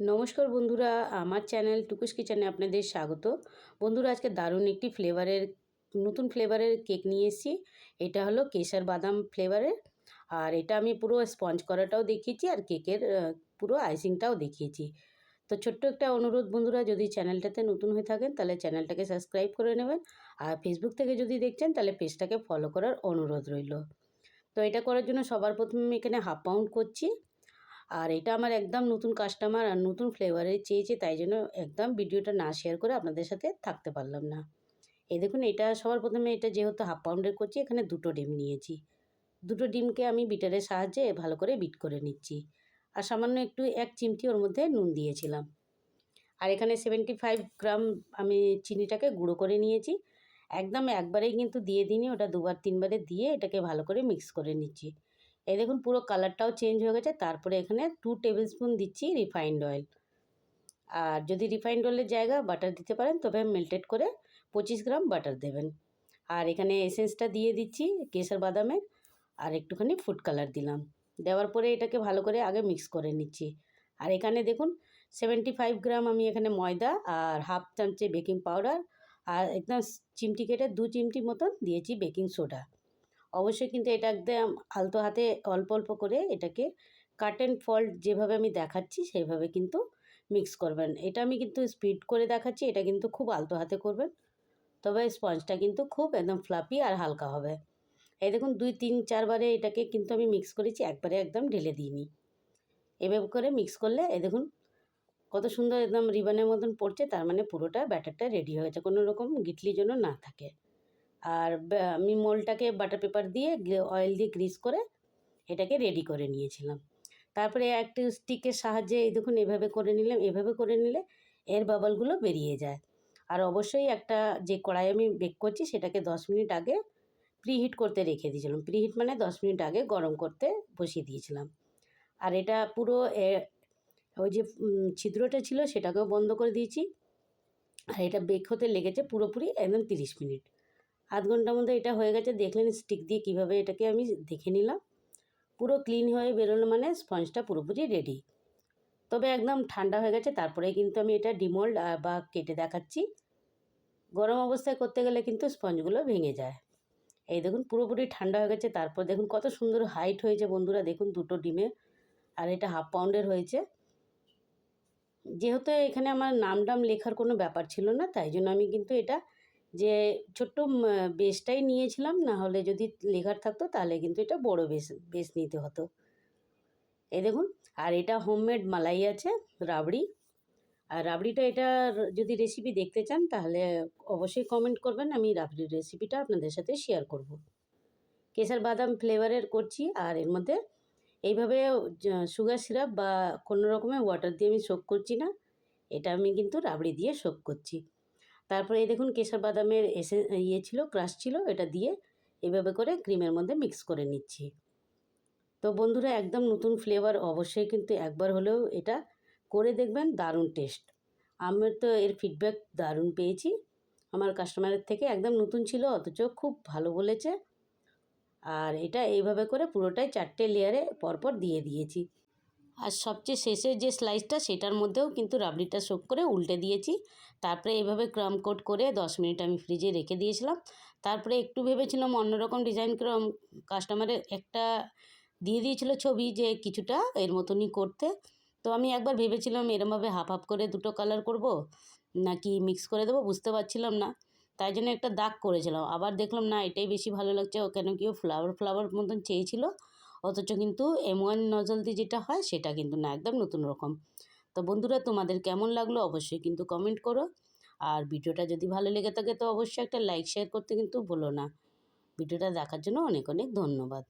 নমস্কার বন্ধুরা, আমার চ্যানেল টুকুস কিচেনে আপনাদের স্বাগত। বন্ধুরা, আজকে দারুণ একটি ফ্লেভারের, নতুন ফ্লেভারের কেক নিয়ে এসেছি। এটা হলো কেশর বাদাম ফ্লেভারের। আর এটা আমি পুরো স্পঞ্জ করাটাও দেখিয়েছি আর কেকের পুরো আইসিংটাও দেখিয়েছি। তো ছোট্ট একটা অনুরোধ বন্ধুরা, যদি চ্যানেলটাতে নতুন হয়ে থাকেন, তাহলে চ্যানেলটাকে সাবস্ক্রাইব করে নেবেন। আর ফেসবুক থেকে যদি দেখছেন, তাহলে পেজটাকে ফলো করার অনুরোধ রইল। তো এটা করার জন্য সবার প্রথমে এখানে হাফ পাউন্ড করছি। আর এটা আমার একদম নতুন কাস্টমার আর নতুন ফ্লেভারের চেয়েছে, তাই জন্য একদম ভিডিওটা না শেয়ার করে আপনাদের সাথে থাকতে পারলাম না। এই দেখুন, এটা সবার প্রথমে এটা যেহেতু হাফ পাউন্ডের করছি, এখানে দুটো ডিম নিয়েছি। দুটো ডিমকে আমি বিটারের সাহায্যে ভালো করে বিট করে নিচ্ছি। আর সামান্য একটু এক চিমটি ওর মধ্যে নুন দিয়েছিলাম। আর এখানে সেভেন্টি ফাইভ গ্রাম আমি চিনিটাকে গুঁড়ো করে নিয়েছি। একদম একবারেই কিন্তু দিয়ে দিইনি, ওটা দুবার তিনবারে দিয়ে এটাকে ভালো করে মিক্স করে নিচ্ছি। এই দেখুন পুরো কালারটাও চেঞ্জ হয়ে গেছে। তারপরে এখানে টু টেবিল স্পুন দিচ্ছি রিফাইন্ড অয়েল আর যদি রিফাইন্ড অয়েলের জায়গা বাটার দিতে পারেন, তবে মেল্টেড করে পঁচিশ গ্রাম বাটার দেবেন। আর এখানে এসেন্সটা দিয়ে দিচ্ছি কেশর বাদামের। আর একটুখানি ফুড কালার দিলাম। দেওয়ার পরে এটাকে ভালো করে আগে মিক্স করে নিচ্ছি। আর এখানে দেখুন সেভেন্টি ফাইভ গ্রাম আমি এখানে ময়দা আর হাফ চামচে বেকিং পাউডার আর একদম চিমটি কেটে দু চিমটি মতন দিয়েছি বেকিং সোডা অবশ্যই কিন্তু এটা একদম আলতো হাতে অল্প অল্প করে এটাকে কাট অ্যান্ড ফল্ট যেভাবে আমি দেখাচ্ছি, সেইভাবে কিন্তু মিক্স করবেন। এটা আমি কিন্তু স্পিড করে দেখাচ্ছি, এটা কিন্তু খুব আলতো হাতে করবেন। তবে স্পঞ্জটা কিন্তু খুব একদম ফ্লাপি আর হালকা হবে। এই দেখুন, দুই, তিন চারবারে এটাকে কিন্তু আমি মিক্স করেছি, একবারে একদম ঢেলে দিইনি। এভাবে করে মিক্স করলে, এই দেখুন, কত সুন্দর একদম রিবানের মতন পড়ছে, তার মানে পুরোটা ব্যাটারটা রেডি হয়ে গেছে। কোনো রকম গিটলি যেন না থাকে। আর আমি মোলটাকে বাটার পেপার দিয়ে অয়েল দিয়ে গ্রিস করে এটাকে রেডি করে নিয়েছিলাম। তারপরে একটু স্টিকের সাহায্যে এই দেখুন এভাবে করে নিলাম, এভাবে করে নিলে এর বাবলগুলো বেরিয়ে যায়। আর অবশ্যই একটা যে কড়াই আমি বেক করছি সেটাকে দশ মিনিট আগে প্রিহিট করতে রেখে দিয়েছিলাম। প্রিহিট মানে দশ মিনিট আগে গরম করতে বসিয়ে দিয়েছিলাম। আর এটা পুরো ওই যে ছিদ্রটা ছিল সেটাকেও বন্ধ করে দিয়েছি। আর এটা বেক হতে লেগেছে পুরোপুরি একদম তিরিশ মিনিট। আধ ঘণ্টার মধ্যে এটা হয়ে গেছে, দেখলেন স্টিক দিয়ে কীভাবে এটাকে আমি দেখে নিলাম। পুরো ক্লিন হয়ে বেরোলো মানে স্পঞ্জটা পুরোপুরি রেডি তবে একদম ঠান্ডা হয়ে গেছে তারপরে কিন্তু আমি এটা ডিমোল্ড বা কেটে দেখাচ্ছি। গরম অবস্থায় করতে গেলে কিন্তু স্পঞ্জগুলো ভেঙে যায়। এই দেখুন, পুরোপুরি ঠান্ডা হয়ে গেছে, তারপর দেখুন কত সুন্দর হাইট হয়েছে বন্ধুরা, দেখুন দুটো ডিমে, আর এটা হাফ পাউন্ডের হয়েছে। যেহেতু এখানে আমার নাম ডাম লেখার কোনো ব্যাপার ছিল না, তাই জন্য আমি কিন্তু এটা যে ছোট্ট বেসটাই নিয়েছিলাম, না হলে যদি লেখার থাকতো তাহলে কিন্তু এটা বড় বেস বেস নিতে হতো। এই দেখুন, আর এটা হোমমেড মালাই আছে, রাবড়ি। আর রাবড়িটা এটার যদি রেসিপি দেখতে চান তাহলে অবশ্যই কমেন্ট করবেন, আমি রাবড়ির রেসিপিটা আপনাদের সাথে শেয়ার করব। কেশর বাদাম ফ্লেভারের করছি, আর এর মধ্যে এইভাবে সুগার সিরাপ বা কোনো রকমের ওয়াটার দিয়ে আমি শোক করছি না, এটা আমি কিন্তু রাবড়ি দিয়ে শোক করছি। তারপরে এই দেখুন কেশর বাদামের এসে ইয়ে ছিল, ক্রাশ ছিল, এটা দিয়ে এভাবে করে ক্রিমের মধ্যে মিক্স করে নিচ্ছি। তো বন্ধুরা, একদম নতুন ফ্লেভার অবশ্যই কিন্তু একবার হলেও এটা করে দেখবেন, দারুণ টেস্ট। আমার তো এর ফিডব্যাক দারুণ পেয়েছি। আমার কাস্টমারের থেকে একদম নতুন ছিল, অথচ খুব ভালো বলেছে। আর এটা এইভাবে করে পুরোটাই চারটে লেয়ারে পরপর দিয়ে দিয়েছি। আর সবচেয়ে শেষের যে স্লাইসটা সেটার মধ্যেও কিন্তু রাবড়িটা শোক করে উল্টে দিয়েছি। তারপরে এইভাবে ক্রাম কোট করে দশ মিনিট আমি ফ্রিজে রেখে দিয়েছিলাম। তারপরে একটু ভেবেছিলাম অন্যরকম ডিজাইন করে কাস্টমারের একটা দিয়ে দিয়েছিল ছবি যে কিছুটা এর মতনই করতে। তো আমি একবার ভেবেছিলাম এরমভাবে হাফ হাফ করে দুটো কালার করব, নাকি মিক্স করে দেবো, বুঝতে পারছিলাম না। তাই জন্য একটা দাগ করেছিলাম। আবার দেখলাম, না, এটাই বেশি ভালো লাগছে। ও কেন কেউ ফ্লাওয়ার ফ্লাওয়ার মতন চেয়েছিল। অথচ কিন্তু এম ওয়ান নজল দিয়ে যেটা হয়, সেটা কিন্তু না, একদম নতুন রকম। তো বন্ধুরা, তোমাদের কেমন লাগল অবশ্যই কিন্তু কমেন্ট করো। আর ভিডিওটা যদি ভালো লেগে থাকে, তো অবশ্যই একটা লাইক শেয়ার করতে কিন্তু ভুলো না। ভিডিওটা দেখার জন্য অনেক অনেক ধন্যবাদ।